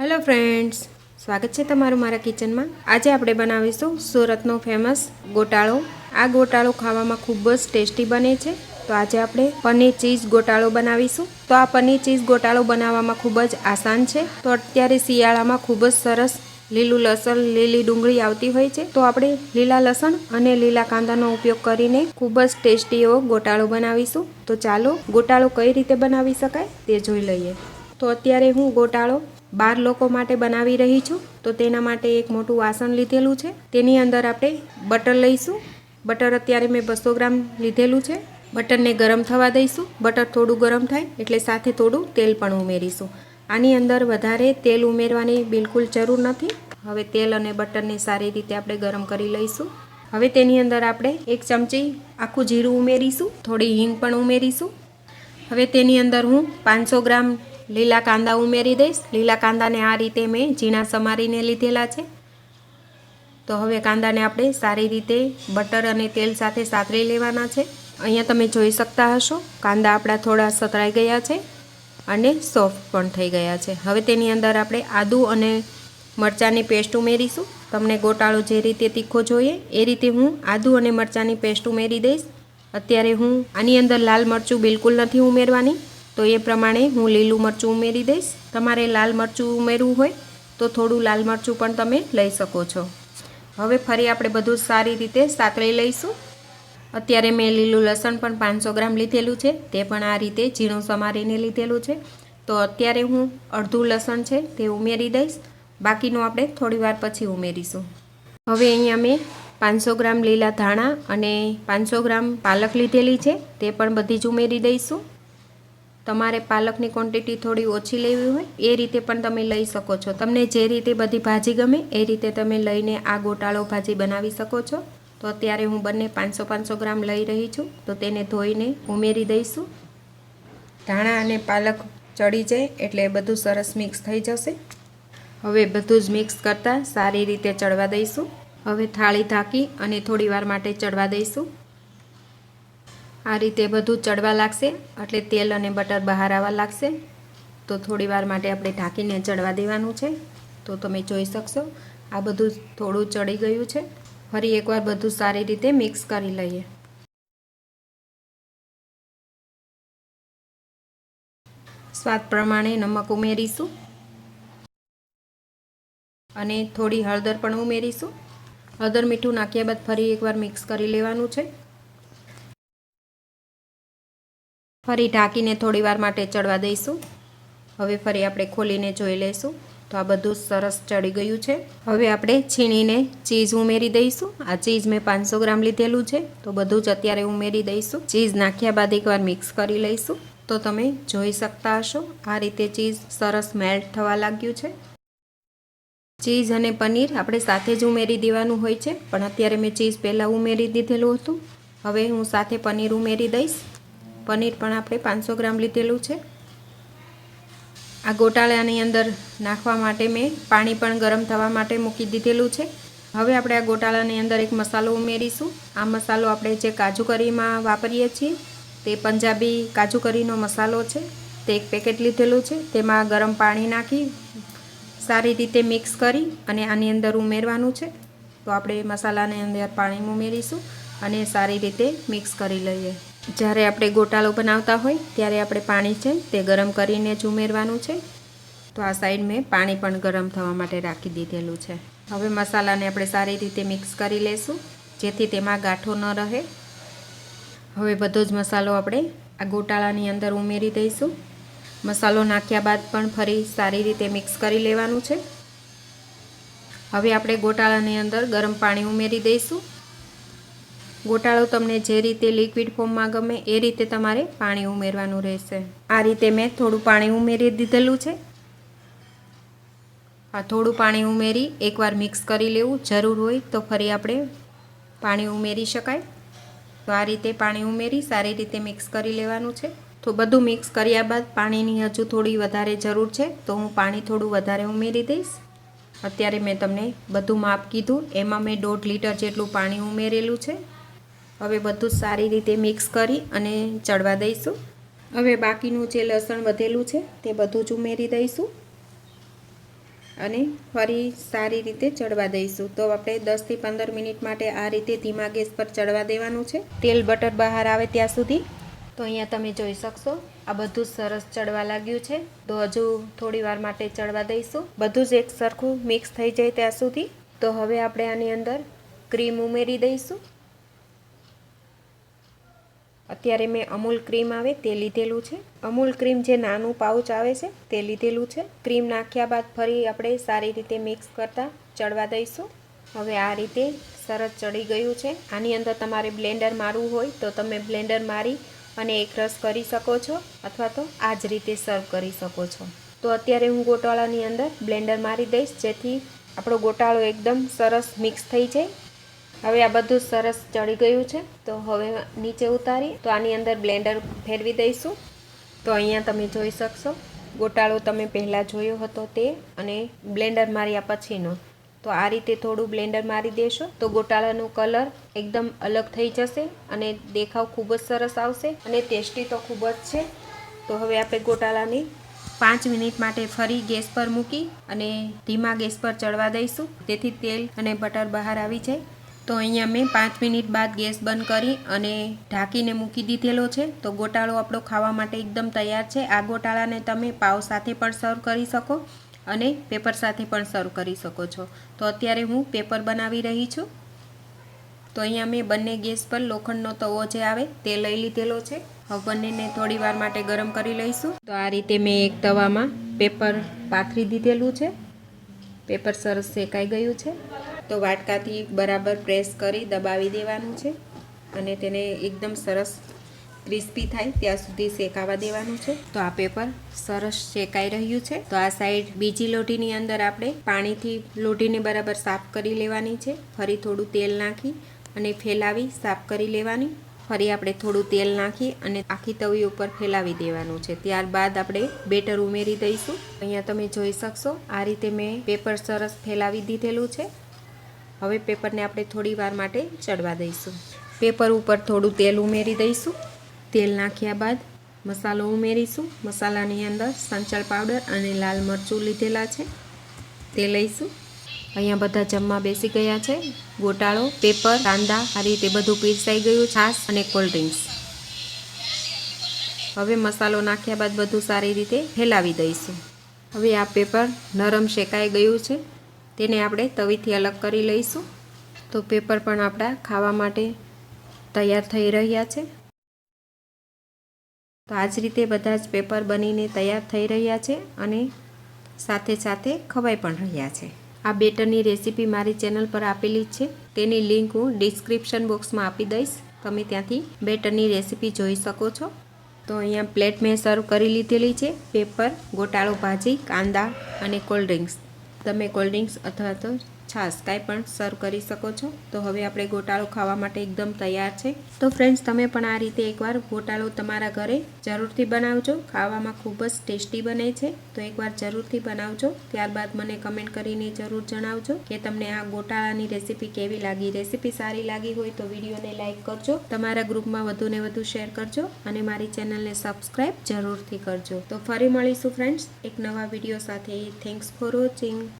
Hello friends સ્વાગત છે તમારું મારા કિચનમાં આજે આપણે બનાવીશું સુરતનો ફેમસ ગોટાળો. આ ગોટાળો ખાવામાં ખૂબ જ ટેસ્ટી બને છે. તો આજે આપણે પનીર ચીઝ ગોટાળો બનાવીશું. તો આ પનીર ચીઝ ગોટાળો બનાવવામાં ખૂબ જ આસાન છે. તો અત્યારે શિયાળામાં ખૂબ જ સરસ લીલું લસણ, લીલી ડુંગળી આવતી હોય છે. તો આપણે લીલા લસણ અને લીલા કાંદાનો ઉપયોગ કરીને ખૂબ જ ટેસ્ટી એવો ગોટાળો બનાવીશું. તો ચાલો ગોટાળો કઈ રીતે બનાવી શકાય તે જોઈ લઈએ. તો અત્યારે હું ગોટાળો બાર લોકો માટે બનાવી રહી છું. તો તેના માટે એક મોટું વાસણ લીધેલું છે. તેની અંદર આપણે બટર લઈશું. બટર અત્યારે મેં બસો ગ્રામ લીધેલું છે. બટરને ગરમ થવા દઈશું. બટર થોડું ગરમ થાય એટલે સાથે થોડું તેલ પણ ઉમેરીશું. આની અંદર વધારે તેલ ઉમેરવાની બિલકુલ જરૂર નથી. હવે તેલ અને બટરને સારી રીતે આપણે ગરમ કરી લઈશું. હવે તેની અંદર આપણે એક ચમચી આખું જીરું ઉમેરીશું. થોડી હિંગ પણ ઉમેરીશું. હવે તેની અંદર હું પાંચસો ગ્રામ લીલા કાંદા ઉમેરી દઈશ. લીલા કાંદાને આ રીતે મેં ઝીણા સમારીને લીધેલા છે. તો હવે કાંદાને આપણે સારી રીતે બટર અને તેલ સાથે સાતરી લેવાના છે. અહીંયા તમે જોઈ શકતા હશો, કાંદા આપણા થોડા સતરાઈ ગયા છે અને સોફ્ટ પણ થઈ ગયા છે. હવે તેની અંદર આપણે આદુ અને મરચાંની પેસ્ટ ઉમેરીશું. તમને ગોટાળો જે રીતે તીખો જોઈએ, એ રીતે હું આદુ અને મરચાંની પેસ્ટ ઉમેરી દઈશ. અત્યારે હું આની અંદર લાલ મરચું બિલકુલ નથી ઉમેરવાની. તો એ પ્રમાણે હું લીલું મરચું ઉમેરી દઈશ. તમારે લાલ મરચું ઉમેરવું હોય તો થોડું લાલ મરચું પણ તમે લઈ શકો છો. હવે ફરી આપણે બધું સારી રીતે સાતળી લઈશું. અત્યારે મેં લીલું લસણ પણ પાંચસો ગ્રામ લીધેલું છે. તે પણ આ રીતે ઝીણું સમારીને લીધેલું છે. તો અત્યારે હું અડધું લસણ છે તે ઉમેરી દઈશ. બાકીનું આપણે થોડી વાર પછી ઉમેરીશું. હવે અહીંયા મેં પાંચસો ગ્રામ લીલા ધાણા અને પાંચસો ગ્રામ પાલક લીધેલી છે. તે પણ બધી જ ઉમેરી દઈશું. તમારે પાલકની ક્વોન્ટિટી થોડી ઓછી લેવી હોય, એ રીતે પણ તમે લઈ શકો છો. તમને જે રીતે બધી ભાજી ગમે, એ રીતે તમે લઈને આ ગોટાળો ભાજી બનાવી શકો છો. તો અત્યારે હું બંને પાંચસો પાંચસો ગ્રામ લઈ રહી છું. તો તેને ધોઈને ઉમેરી દઈશું. ધાણા અને પાલક ચડી જાય એટલે બધું સરસ મિક્સ થઈ જશે. હવે બધું જ મિક્સ કરતાં સારી રીતે ચડવા દઈશું. હવે થાળી ઢાંકી અને થોડી વાર માટે ચડવા દઈશું. આ રીતે બધું ચડવા લાગશે. એટલે તેલ અને બટર બહાર આવવા લાગશે. તો થોડી વાર માટે આપણે ઢાંકીને ચડવા દેવાનું છે. તો તમે જોઈ શકશો, આ બધું થોડું ચડી ગયું છે. ફરી એકવાર બધું સારી રીતે મિક્સ કરી લઈએ. સ્વાદ પ્રમાણે નમક ઉમેરીશું. અને થોડી હળદર પણ ઉમેરીશું. હળદર મીઠું નાખ્યા બાદ ફરી એકવાર મિક્સ કરી લેવાનું છે. ફરી ઢાંકીને થોડી વાર માટે ચડવા દઈશું. હવે ફરી આપણે ખોલીને જોઈ લઈશું. તો આ બધું સરસ ચડી ગયું છે. હવે આપણે છીણીને ચીઝ ઉમેરી દઈશું. આ ચીઝ મેં પાંચસો ગ્રામ લીધેલું છે. તો બધું જ અત્યારે ઉમેરી દઈશું. ચીઝ નાખ્યા બાદ એકવાર મિક્સ કરી લઈશું. તો તમે જોઈ શકતા હશો, આ રીતે ચીઝ સરસ મેલ્ટ થવા લાગ્યું છે. ચીઝ અને પનીર આપણે સાથે જ ઉમેરી દેવાનું હોય છે. પણ અત્યારે મેં ચીઝ પહેલાં ઉમેરી દીધેલું હતું. હવે હું સાથે પનીર ઉમેરી દઈશ. પનીર પણ આપણે પાંચસો ગ્રામ લીધેલું છે. આ ગોટાળાની અંદર નાખવા માટે મેં પાણી પણ ગરમ થવા માટે મૂકી દીધેલું છે. હવે આપણે આ ગોટાળાની અંદર એક મસાલો ઉમેરીશું. આ મસાલો આપણે જે કાજુ કરીમાં વાપરીએ છીએ, તે પંજાબી કાજુ કરીનો મસાલો છે. તે એક પેકેટ લીધેલું છે. તેમાં ગરમ પાણી નાખી સારી રીતે મિક્સ કરી અને આની અંદર ઉમેરવાનું છે. તો આપણે મસાલાની અંદર પાણી ઉમેરીશું અને સારી રીતે મિક્સ કરી લઈએ. જ્યારે આપણે ગોટાળો બનાવતા હોય, ત્યારે આપણે પાણી છે તે ગરમ કરીને જ ઉમેરવાનું છે. તો આ સાઈડ મેં પાણી પણ ગરમ થવા માટે રાખી દીધેલું છે. હવે મસાલાને આપણે સારી રીતે મિક્સ કરી લઈશું જેથી તેમાં ગાંઠો ન રહે. હવે બધો જ મસાલો આપણે આ ગોટાળાની અંદર ઉમેરી દઈશું. મસાલો નાખ્યા બાદ પણ ફરી સારી રીતે મિક્સ કરી લેવાનું છે. હવે આપણે ગોટાળાની અંદર ગરમ પાણી ઉમેરી દઈશું. ગોટાળો તમને જે રીતે લિક્વિડ ફોર્મમાં ગમે એ રીતે તમારે પાણી ઉમેરવાનું રહેશે. આ રીતે મેં થોડું પાણી ઉમેરી દીધેલું છે. આ થોડું પાણી ઉમેરી એકવાર મિક્સ કરી લેવું. જરૂર હોય તો ફરી આપણે પાણી ઉમેરી શકાય. તો આ રીતે પાણી ઉમેરી સારી રીતે મિક્સ કરી લેવાનું છે. તો બધું મિક્સ કર્યા બાદ પાણીની હજુ થોડી વધારે જરૂર છે. તો હું પાણી થોડું વધારે ઉમેરી દઈશ. અત્યારે મેં તમને બધું માપ કીધું. એમાં મેં દોઢ લીટર જેટલું પાણી ઉમેરેલું છે. હવે બધું સારી રીતે મિક્સ કરી અને ચડવા દઈશું. હવે બાકીનું જે લસણ વધેલું છે તે બધું જ ઉમેરી દઈશું અને ફરી સારી રીતે ચડવા દઈશું. તો આપણે દસથી પંદર મિનિટ માટે આ રીતે ધીમા ગેસ પર ચડવા દેવાનું છે. તેલ બટર બહાર આવે ત્યાં સુધી. તો અહીંયા તમે જોઈ શકશો, આ બધું સરસ ચડવા લાગ્યું છે. તો હજુ થોડી વાર માટે ચડવા દઈશું. બધું જ એક સરખું મિક્સ થઈ જાય ત્યાં સુધી. તો હવે આપણે આની અંદર ક્રીમ ઉમેરી દઈશું. અત્યારે મેં અમૂલ ક્રીમ આવે તે લીધેલું છે. અમૂલ ક્રીમ જે નાનું પાઉચ આવે છે તે લીધેલું છે. ક્રીમ નાખ્યા બાદ ફરી આપણે સારી રીતે મિક્સ કરતાં ચડવા દઈશું. હવે આ રીતે સરસ ચડી ગયું છે. આની અંદર તમારે બ્લેન્ડર મારવું હોય તો તમે બ્લેન્ડર મારી અને એક રસ કરી શકો છો અથવા તો આ જ રીતે સર્વ કરી શકો છો. તો અત્યારે હું ગોટાળાની અંદર બ્લેન્ડર મારી દઈશ જેથી આપણો ગોટાળો એકદમ સરસ મિક્સ થઈ જાય. હવે આ બધું સરસ ચડી ગયું છે. તો હવે નીચે ઉતારી, તો આની અંદર બ્લેન્ડર ફેરવી દઈશું. તો અહીંયા તમે જોઈ શકશો, ગોટાળો તમે પહેલાં જોયો હતો તે અને બ્લેન્ડર માર્યા પછીનો. તો આ રીતે થોડું બ્લેન્ડર મારી દેશો. તો ગોટાળાનો કલર એકદમ અલગ થઈ જશે અને દેખાવ ખૂબ જ સરસ આવશે અને ટેસ્ટી તો ખૂબ જ છે. તો હવે આપણે ગોટાળાની પાંચ મિનિટ માટે ફરી ગેસ પર મૂકી અને ધીમા ગેસ પર ચડવા દઈશું. તેથી તેલ અને બટર બહાર આવી જાય. તો અહીંયા મેં પાંચ મિનિટ બાદ ગેસ બંધ કરી અને ઢાંકીને મૂકી દીધેલો છે. તો ગોટાળો આપણો ખાવા માટે એકદમ તૈયાર છે. આ ગોટાળાને તમે પાવ સાથે પણ સર્વ કરી શકો અને પેપર સાથે પણ સર્વ કરી શકો છો. તો અત્યારે હું પેપર બનાવી રહી છું. તો અહીંયા મેં બંને ગેસ પર લોખંડનો તવો જે આવે તે લઈ લીધેલો છે. હવે બંનેને થોડી વાર માટે ગરમ કરી લઈશું. તો આ રીતે મેં એક તવામાં પેપર પાથરી દીધેલું છે. પેપર સરસ શેકાઈ ગયું છે. તો વાટકાથી બરાબર પ્રેસ કરી દબાવી દેવાનું છે અને તેને એકદમ સરસ ક્રિસ્પી થાય ત્યાં સુધી શેકાવા દેવાનું છે. તો આ પેપર સરસ શેકાઈ રહ્યું છે. તો આ સાઈડ બીજી લોટીની અંદર આપણે પાણીથી લોટીને બરાબર સાફ કરી લેવાની છે. ફરી થોડું તેલ નાખી અને ફેલાવી સાફ કરી લેવાની. ફરી આપણે થોડું તેલ નાખી અને આખી તવી ઉપર ફેલાવી દેવાનું છે. ત્યારબાદ આપણે બેટર ઉમેરી દઈશું. અહીંયા તમે જોઈ શકશો આ રીતે મેં પેપર સરસ ફેલાવી દીધેલું છે. હવે પેપરને આપણે થોડી વાર માટે ચડવા દઈશું. પેપર ઉપર થોડું તેલ ઉમેરી દઈશું. તેલ નાખ્યા બાદ મસાલો ઉમેરીશું. મસાલાની અંદર સંચળ પાવડર અને લાલ મરચું લીધેલા છે. તે લઈશું. અહીંયા બધા જમવા બેસી ગયા છે. ગોટાળો, પેપર, કાંદા, આ રીતે બધું પીરસાઈ ગયું, છાશ અને કોલ્ડ ડ્રિંક્સ. હવે મસાલો નાખ્યા બાદ બધું સારી રીતે ફેલાવી દઈશું. હવે આ પેપર નરમ શેકાઈ ગયું છે. તેને આપણે તવીથી અલગ કરી લઈશું. તો પેપર પણ આપણા ખાવા માટે તૈયાર થઈ રહ્યા છે. તો આ જ રીતે બધા જ પેપર બનીને તૈયાર થઈ રહ્યા છે અને સાથે સાથે ખવાઈ પણ રહ્યા છે. આ બેટરની રેસીપી મારી ચેનલ પર આપેલી છે. તેની લિંક હું ડિસ્ક્રિપ્શન બોક્સમાં આપી દઈશ. તમે ત્યાંથી બેટરની રેસીપી જોઈ શકો છો. તો અહીંયા પ્લેટ મેં સર્વ કરી લીધેલી છે. પેપર, ગોટાળો ભાજી, કાંદા અને કોલ્ડ ડ્રિંક્સ. તમે કોલ્ડ ડ્રિંક્સ અથવા તો છાશ કાંઈ પણ સર્વ કરી શકો છો. તો હવે આપણે ગોટાળો ખાવા માટે એકદમ તૈયાર છે. તો ફ્રેન્ડ્સ, તમે પણ આ રીતે એકવાર ગોટાળો તમારા ઘરે જરૂરથી બનાવજો. ખાવામાં ખૂબ જ ટેસ્ટી બને છે. તો એકવાર જરૂરથી બનાવજો. ત્યારબાદ મને કમેન્ટ કરીને જરૂર જણાવજો કે તમને આ ગોટાળાની રેસીપી કેવી લાગી. રેસીપી સારી લાગી હોય તો વિડીયોને લાઇક કરજો. તમારા ગ્રુપમાં વધુને વધુ શેર કરજો અને મારી ચેનલને સબસ્ક્રાઈબ જરૂરથી કરજો. તો ફરી મળીશું ફ્રેન્ડ્સ, એક નવા વીડિયો સાથે. Thanks for watching